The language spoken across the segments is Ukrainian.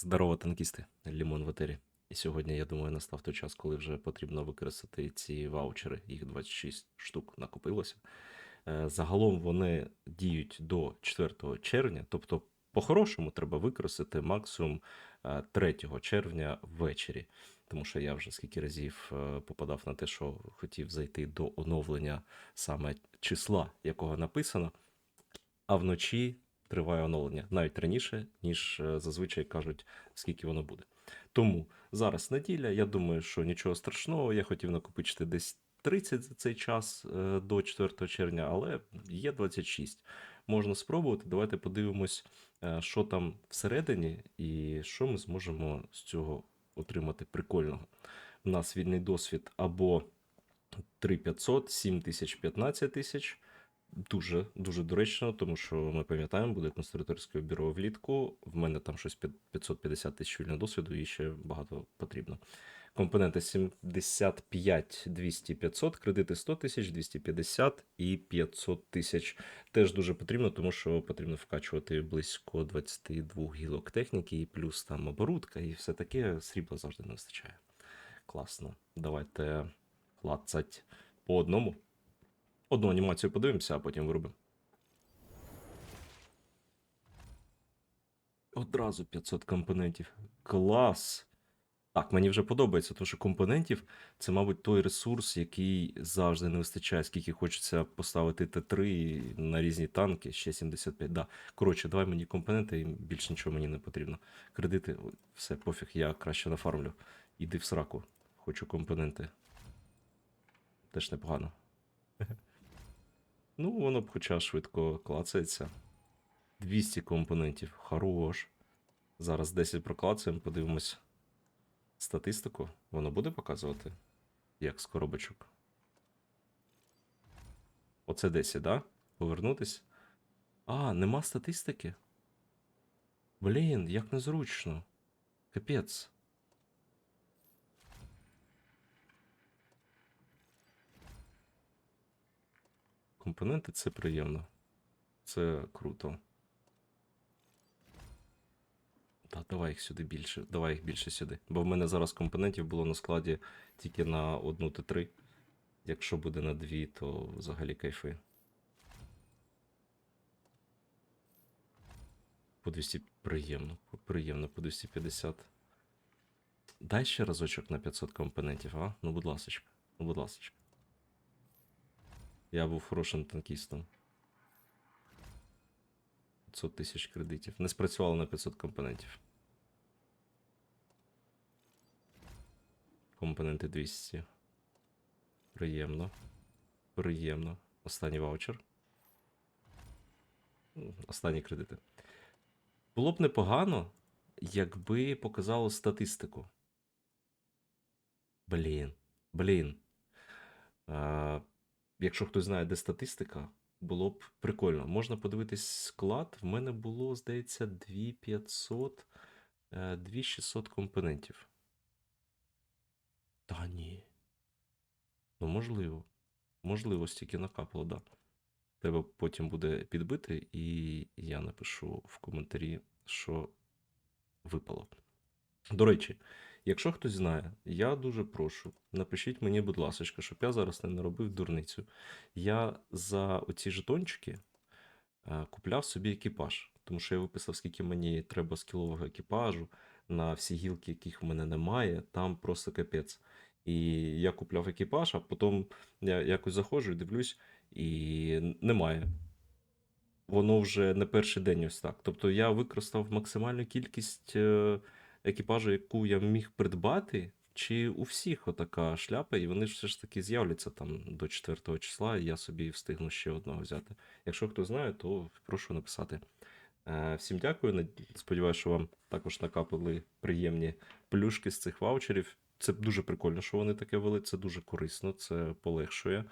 Здорово, танкісти, Лімон в етері. І сьогодні, я думаю, настав той час, коли вже потрібно використати ці ваучери. Їх 26 штук накопилося. Е, Загалом вони діють до 4 червня, тобто, по-хорошому, треба використати максимум е, 3 червня ввечері. Тому що я вже скільки разів е, попадав на те, що хотів зайти до оновлення саме числа, якого написано, а вночі триває оновлення навіть раніше, ніж е, зазвичай кажуть, скільки воно буде. Тому зараз неділя. Я думаю, що нічого страшного. Я хотів накопичити десь 30 за цей час е, до 4 червня, але є 26. Можна спробувати. Давайте подивимось, е, що там всередині, і що ми зможемо з цього отримати прикольного. У нас вільний досвід або 3500, 7000, 15 тисяч. Дуже дуже доречно, тому що ми пам'ятаємо, буде конструкторське бюро влітку. В мене там щось під 550 тисяч вільного досвіду і ще багато потрібно. Компоненти 75, 200, 500, кредити 100 тисяч, 250 і 500 тисяч. Теж дуже потрібно, тому що потрібно вкачувати близько 22 гілок техніки, і плюс там оборудка, і все таке срібла завжди не вистачає. Класно. Давайте клацать по одному. Одну анімацію подивимося, а потім виробимо. Одразу 500 компонентів. Клас! Так, мені вже подобається, тому що компонентів це, мабуть, той ресурс, який завжди не вистачає, скільки хочеться поставити Т3 на різні танки, ще 75. Да. Коротше, давай мені компоненти, і більше нічого мені не потрібно. Кредити, все, пофіг, я краще нафармлю. Іди в сраку. Хочу компоненти. Теж непогано. Ну, воно б хоча швидко клацається. 200 компонентів. Хорош. Зараз 10 проклацаємо, подивимось статистику. Воно буде показувати, як з коробочок. Оце 10, да? Повернутись. А, нема статистики. Блін, як незручно. Капець. Компоненти це приємно. Це круто. Та давай їх сюди більше. Давай їх більше сюди. Бо в мене зараз компонентів було на складі тільки на одну Т3. Якщо буде на дві, то взагалі кайфи. По 200 приємно, приємно, по 250. Дай ще разочок на 500 компонентів, а? Ну, будь ласочка. Ну, будь ласочка. Я був хорошим танкістом. 500 тисяч кредитів. Не спрацювало на 500 компонентів. Компоненти 200. Приємно. Приємно. Останній ваучер. Останні кредити. Було б непогано, якби показало статистику. Блін. Блін. А, якщо хтось знає, де статистика, було б прикольно. Можна подивитись склад. В мене було, здається, 2500, е, 2600 компонентів. Та ні. Ну, можливо. Можливо, стільки накапало, да. Треба потім буде підбити, і я напишу в коментарі, що випало. До речі, якщо хтось знає, я дуже прошу, напишіть мені, будь ласка, щоб я зараз не наробив дурницю. Я за оці жетончики е, купляв собі екіпаж, тому що я виписав, скільки мені треба скілового екіпажу на всі гілки, яких в мене немає, там просто капець. І я купляв екіпаж, а потім я якось заходжу і дивлюсь, і немає. Воно вже не перший день ось так. Тобто я використав максимальну кількість е, екіпажу, яку я міг придбати, чи у всіх отака шляпа, і вони ж все ж таки з'являться там до 4 числа, і я собі встигну ще одного взяти. Якщо хто знає, то прошу написати. Е, Всім дякую. Сподіваюся, що вам також накапали приємні плюшки з цих ваучерів. Це дуже прикольно, що вони таке вели. Це дуже корисно, це полегшує.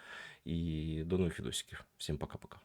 І до нових відосиків. Всім пока-пока.